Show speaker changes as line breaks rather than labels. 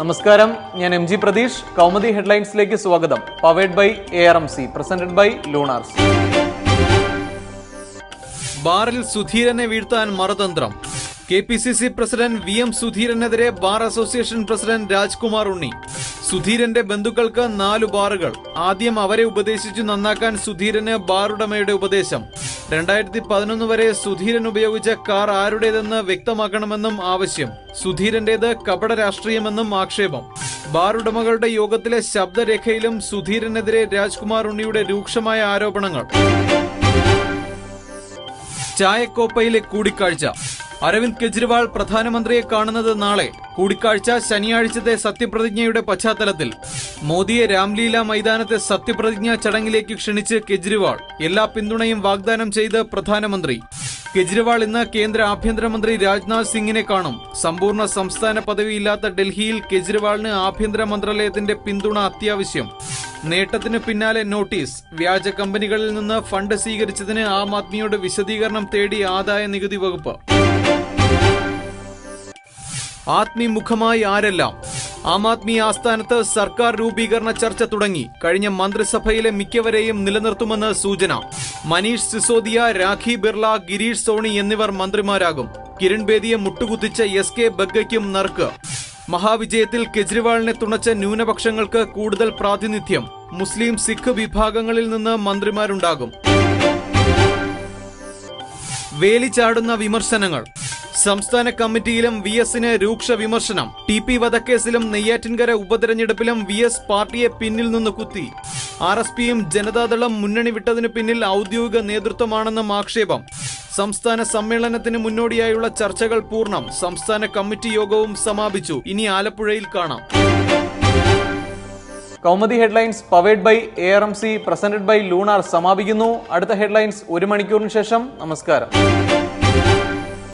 നമസ്കാരം. ഞാൻ M G Pratheesh. Kaumudi ഹെഡ്ലൈൻസിലേക്ക് സ്വാഗതം. Powered by A R M C presented by Lunars
ബാറിൽ സുധീരനെ വീഴ്ത്താൻ മറുതന്ത്രം. K P C C president V M സുധീരനെതിരെ bar association president Rajkumar Unni. സുധീരന്റെ ബന്ധുക്കൾക്ക് നാലു ബാറുകൾ. ആദ്യം അവരെ ഉപദേശിച്ചു നന്നാക്കാൻ സുധീരന് ബാറുടമയുടെ ഉപദേശം. രണ്ടായിരത്തി പതിനൊന്ന് വരെ സുധീരൻ ഉപയോഗിച്ച കാർ ആരുടേതെന്ന് വ്യക്തമാക്കണമെന്നും ആവശ്യം. സുധീരന്റേത് കപട രാഷ്ട്രീയമെന്നും ആക്ഷേപം. ബാർ ഉടമകളുടെ യോഗത്തിലെ ശബ്ദരേഖയിലും സുധീരനെതിരെ രാജ്കുമാർ ഉണ്ണിയുടെ രൂക്ഷമായ ആരോപണങ്ങൾ. ചായക്കോപ്പയിലെ കൂടിക്കാഴ്ച. അരവിന്ദ് കെജ്രിവാൾ പ്രധാനമന്ത്രിയെ കാണുന്നത് നാളെ. കൂടിക്കാഴ്ച ശനിയാഴ്ചത്തെ സത്യപ്രതിജ്ഞയുടെ പശ്ചാത്തലത്തിൽ മോദിയെ രാംലീല മൈതാനത്തെ സത്യപ്രതിജ്ഞാ ചടങ്ങിലേക്ക് ക്ഷണിച്ച് കെജ്രിവാൾ. എല്ലാ പിന്തുണയും വാഗ്ദാനം ചെയ്ത് പ്രധാനമന്ത്രി. കെജ്രിവാൾ ഇന്ന് കേന്ദ്ര ആഭ്യന്തരമന്ത്രി രാജ്നാഥ് സിംഗിനെ കാണും. സമ്പൂർണ സംസ്ഥാന പദവിയില്ലാത്ത ഡൽഹിയിൽ കെജ്രിവാളിന് ആഭ്യന്തര മന്ത്രാലയത്തിന്റെ പിന്തുണ അത്യാവശ്യം. നേട്ടത്തിന് പിന്നാലെ നോട്ടീസ്. വ്യാജ കമ്പനികളിൽ നിന്ന് ഫണ്ട് സ്വീകരിച്ചതിന് ആം ആദ്മിയോട് വിശദീകരണം തേടി ആദായ നികുതി വകുപ്പ്. ആത്മി മുഖമായി ആരെല്ലാം? ആം ആദ്മി ആസ്ഥാനത്ത് സർക്കാർ രൂപീകരണ ചർച്ച തുടങ്ങി. കഴിഞ്ഞ മന്ത്രിസഭയിലെ മിക്കവരെയും നിലനിർത്തുമെന്ന് സൂചന. മനീഷ് സിസോദിയ രാഖി ബിർള ഗിരീഷ് സോണി എന്നിവർ മന്ത്രിമാരാകും. കിരൺ ബേദിയെ മുട്ടുകുത്തിച്ച എസ് കെ ബഗ്ഗയ്ക്കും നറുക്ക്. മഹാവിജയത്തിൽ കെജ്രിവാളിനെ തുണച്ച ന്യൂനപക്ഷങ്ങൾക്ക് കൂടുതൽ പ്രാതിനിധ്യം. മുസ്ലിം സിഖ് വിഭാഗങ്ങളിൽ നിന്ന് മന്ത്രിമാരുണ്ടാകും. വേലിച്ചാടുന്ന വിമർശനങ്ങൾ. സംസ്ഥാന കമ്മിറ്റിയിലും വി എസിന് രൂക്ഷ വിമർശനം. ടി പി വധക്കേസിലും നെയ്യാറ്റിൻകര ഉപതെരഞ്ഞെടുപ്പിലും വി എസ് പാർട്ടിയെ പിന്നിൽ നിന്ന് കുത്തി. ആർ എസ് പിയും ജനതാദളം മുന്നണി വിട്ടതിനു പിന്നിൽ ഔദ്യോഗിക നേതൃത്വമാണെന്നും ആക്ഷേപം. സംസ്ഥാന സമ്മേളനത്തിന് മുന്നോടിയായുള്ള ചർച്ചകൾ പൂർണം. സംസ്ഥാന കമ്മിറ്റി യോഗവും സമാപിച്ചു. ഇനി ആലപ്പുഴയിൽ കാണാം.
Kaumudi headlines powered by A R M C presented by Lunar സമാപിക്കുന്നു. അടുത്ത ഹെഡ്ലൈൻസ് ഒരു മണിക്കൂറിന് ശേഷം. നമസ്കാരം.